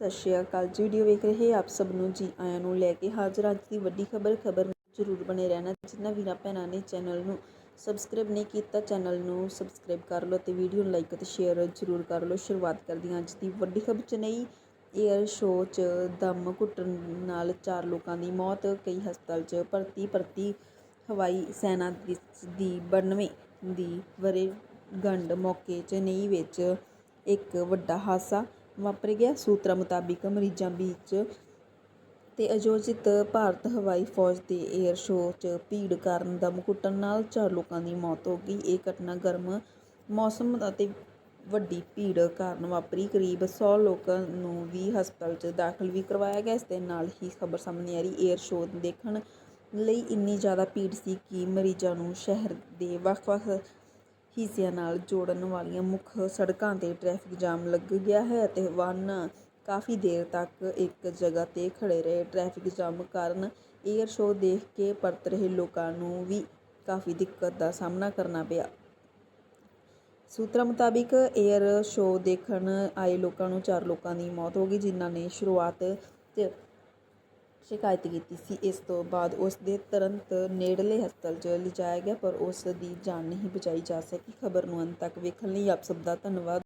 ਸਤਿ ਸ਼੍ਰੀ ਅਕਾਲ ਜੀ ਵੀਡੀਓ ਵੇਖ ਰਹੇ ਆਪ ਸਭ ਨੂੰ ਜੀ ਆਇਆਂ ਨੂੰ ਲੈ ਕੇ ਹਾਜ਼ਰ ਅੱਜ ਦੀ ਵੱਡੀ ਖਬਰ ਖਬਰ ਜ਼ਰੂਰ ਬਣੇ ਰਹਿਣਾ। ਜਿਨ੍ਹਾਂ ਵੀਰਾਂ ਭੈਣਾਂ ਨੇ ਚੈਨਲ ਨੂੰ ਸਬਸਕ੍ਰਾਈਬ ਨਹੀਂ ਕੀਤਾ ਚੈਨਲ ਨੂੰ ਸਬਸਕ੍ਰਾਈਬ ਕਰ ਲਓ ਤੇ ਵੀਡੀਓ ਨੂੰ ਲਾਈਕ ਅਤੇ ਸ਼ੇਅਰ ਜ਼ਰੂਰ ਕਰ ਲਓ। ਸ਼ੁਰੂਆਤ ਕਰਦੇ ਹਾਂ ਅੱਜ ਦੀ ਵੱਡੀ ਖਬਰ ਚੇਨਈ ਏਅਰ ਸ਼ੋਅ 'ਚ ਦਮ ਘੁੱਟਣ ਨਾਲ ਚਾਰ ਲੋਕਾਂ ਦੀ ਮੌਤ, ਕਈ ਹਸਪਤਾਲ 'ਚ ਭਰਤੀ ਭਰਤੀ ਹਵਾਈ ਸੈਨਾ ਦੀ ਦੀ 92 ਦੀ ਵਰ੍ਹੇਗੰਢ ਮੌਕੇ ਚੇਨਈ ਵਿੱਚ ਇੱਕ ਵੱਡਾ ਹਾਦਸਾ ਵਾਪਰ ਗਿਆ। ਸੂਤਰਾਂ ਮੁਤਾਬਿਕ ਮਰੀਜ਼ਾਂ ਵਿੱਚ ਤੇ ਆਯੋਜਿਤ ਭਾਰਤ ਹਵਾਈ ਫੌਜ ਦੇ 에ਅਰ ਸ਼ੋਅ 'ਚ ਭੀੜ ਕਾਰਨ ਦਮ ਘੁੱਟਣ ਨਾਲ ਚਾਰ ਲੋਕਾਂ ਦੀ ਮੌਤ ਹੋ ਗਈ। ਇਹ ਘਟਨਾ ਗਰਮ ਮੌਸਮ ਅਤੇ ਵੱਡੀ ਭੀੜ ਕਾਰਨ ਵਾਪਰੀ। ਕਰੀਬ 100 ਲੋਕਾਂ ਨੂੰ ਵੀ ਹਸਪਤਾਲ 'ਚ ਦਾਖਲ ਵੀ ਕਰਵਾਇਆ ਗਿਆ। ਇਸ ਦੇ ਨਾਲ ਹੀ ਖਬਰ ਸਾਹਮਣੇ ਆ ਰਹੀ। 에ਅਰ ਸ਼ੋਅ ਦੇਖਣ ਲਈ ਇੰਨੀ ਜ਼ਿਆਦਾ ਭੀੜ ਸੀ ਕਿ ਮਰੀਜ਼ਾਂ ਨੂੰ ਸ਼ਹਿਰ ਦੇ ਵੱਖ-ਵੱਖ ਹਿੱਸਿਆਂ ਨਾਲ ਜੋੜਨ ਵਾਲੀਆਂ ਮੁੱਖ ਸੜਕਾਂ ਤੇ ਟ੍ਰੈਫਿਕ ਜਾਮ ਲੱਗ ਗਿਆ ਹੈ ਅਤੇ ਵਾਹਨ ਕਾਫੀ ਦੇਰ ਤੱਕ ਇੱਕ ਜਗ੍ਹਾ ਤੇ ਖੜ੍ਹੇ ਰਹੇ। ਟ੍ਰੈਫਿਕ ਜਾਮ ਕਾਰਨ ਏਅਰ ਸ਼ੋਅ ਦੇਖ ਕੇ ਪਰਤ ਰਹੇ ਲੋਕਾਂ ਨੂੰ ਵੀ ਕਾਫੀ ਦਿੱਕਤ ਦਾ ਸਾਹਮਣਾ ਕਰਨਾ ਪਿਆ। ਸੂਤਰਾਂ ਮੁਤਾਬਿਕ ਏਅਰ ਸ਼ੋਅ ਦੇਖਣ ਆਏ ਲੋਕਾਂ ਨੂੰ ਚਾਰ ਲੋਕਾਂ ਦੀ ਮੌਤ ਹੋ ਗਈ, ਜਿਨ੍ਹਾਂ ਨੇ ਸ਼ੁਰੂਆਤ 'ਚ ਸ਼ਿਕਾਇਤ ਕੀਤੀ ਸੀ। ਇਸ ਤੋਂ ਬਾਅਦ ਉਸ ਦੇ ਤੁਰੰਤ ਨੇੜਲੇ ਹਸਪਤਾਲ 'ਚ ਲਿਜਾਇਆ ਗਿਆ, ਪਰ ਉਸ ਦੀ ਜਾਨ ਨਹੀਂ ਬਚਾਈ ਜਾ ਸਕੀ। ਖਬਰ ਨੂੰ ਅੰਤ ਤੱਕ ਵੇਖਣ ਲਈ ਆਪ ਸਭ ਦਾ ਧੰਨਵਾਦ।